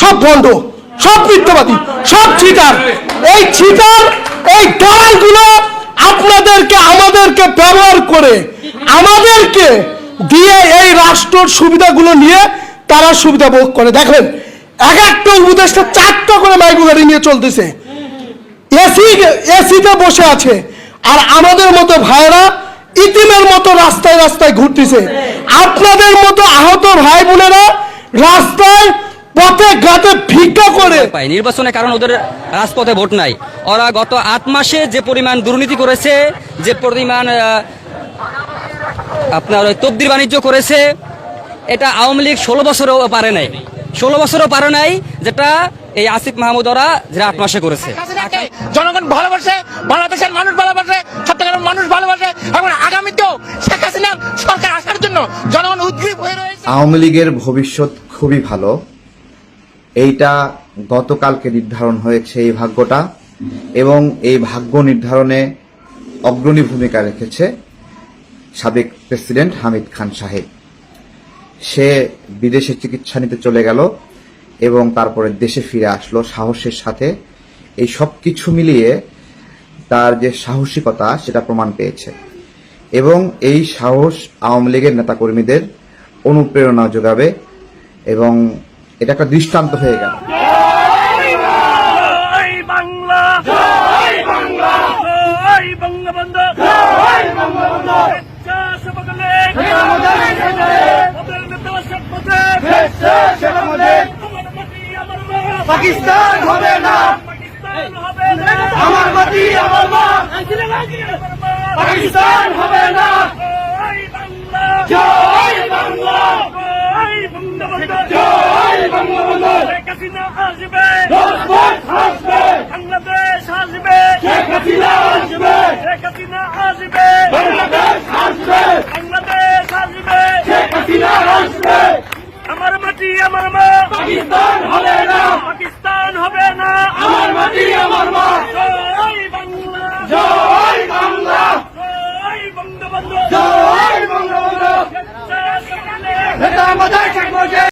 সব ভণ্ড সব মিথ্যাবাদী, সব চিটার এই চিটার এই দালালগুলো আপনাদেরকে, আমাদেরকে ব্যবহার করে, আমাদেরকে দিয়ে এই রাষ্ট্রের সুবিধাগুলো নিয়ে তারা সুবিধা ভোগ করে। দেখেন এক একটা উপদেশটা চারটা করে মাইক্রো গাড়ি নিয়ে চলতেছে। এসি, এসিতে বসে আছে। আর আমাদের মতো ভাইরা ইতিমের মতো রাস্তায় রাস্তায় ঘুরতেছে। আপনাদের মতো আহত ভাই বোনেরা রাস্তায় পথে ঘাটে ভিক্ষা করে। পায়। নির্বাচনের কারণ ওদের রাজপথে ভোট নাই। ওরা গত আট মাসে যে পরিমাণ দুর্নীতি করেছে যে পরিমাণ আপনার ওই তবদির বাণিজ্য করেছে এটা আওয়ামী লীগ ষোলো বছরও পারে নাই। ষোলো বছরও পারে নাই যেটা এই আসিফ মাহমুদ ওরা যেটা আট মাসে করেছে। জনগণ ভালোবাসে বাংলাদেশের মানুষ ভালোবাসে সত্যিকারের মানুষ ভালোবাসে। এবং আগামীতেও শেখ হাসিনার সরকার আসার জন্য জনগণ উদ্গ্রীব হয়ে রয়েছে। আওয়ামী লীগের ভবিষ্যৎ খুবই ভালো। এইটা গতকালকে নির্ধারণ হয়েছে এই ভাগ্যটা এবং এই ভাগ্য নির্ধারণে অগ্রণী ভূমিকা রেখেছে সাবেক প্রেসিডেন্ট হামিদ খান সাহেব। সে বিদেশে চিকিৎসা নিতে চলে গেল এবং তারপরে দেশে ফিরে আসলো সাহসের সাথে। এই সব কিছু মিলিয়ে তার যে সাহসিকতা, সেটা প্রমাণ পেয়েছে। এবং এই সাহস আওয়ামী লীগের নেতাকর্মীদের অনুপ্রেরণা যোগাবে এবং এটা একটা দৃষ্টান্ত হয়ে গেল। জয় বাংলা। জয় বাংলা। জয় বঙ্গবন্ধু। জয় বঙ্গবন্ধু। সেবকলে ওদের নেতা শপথে পাকিস্তান হবে না। পাকিস্তান হবে না। আমার মাটি আমার মা। পাকিস্তান হবে না। জয় বাংলা জয় বাংলা জয় বঙ্গবন্ধু জয় বঙ্গবন্ধু শেখ হাসিনা আসবে। আসবে। বাংলাদেশ আসবে। শেখ হাসিনা আসবে। শেখ হাসিনা আসবে। বাংলাদেশ আসবে। বাংলাদেশ আসবে। শেখ হাসিনা আসবে। আমার মাটি আমার মা। পাকিস্তান হবে না। পাকিস্তান হবে না। আমার মাটি আমার মা। জয় বাংলা। জয় বাংলা। জয় বঙ্গবন্ধু। জয় বঙ্গবন্ধু। নেতা আমাদের শেখ মুজিব।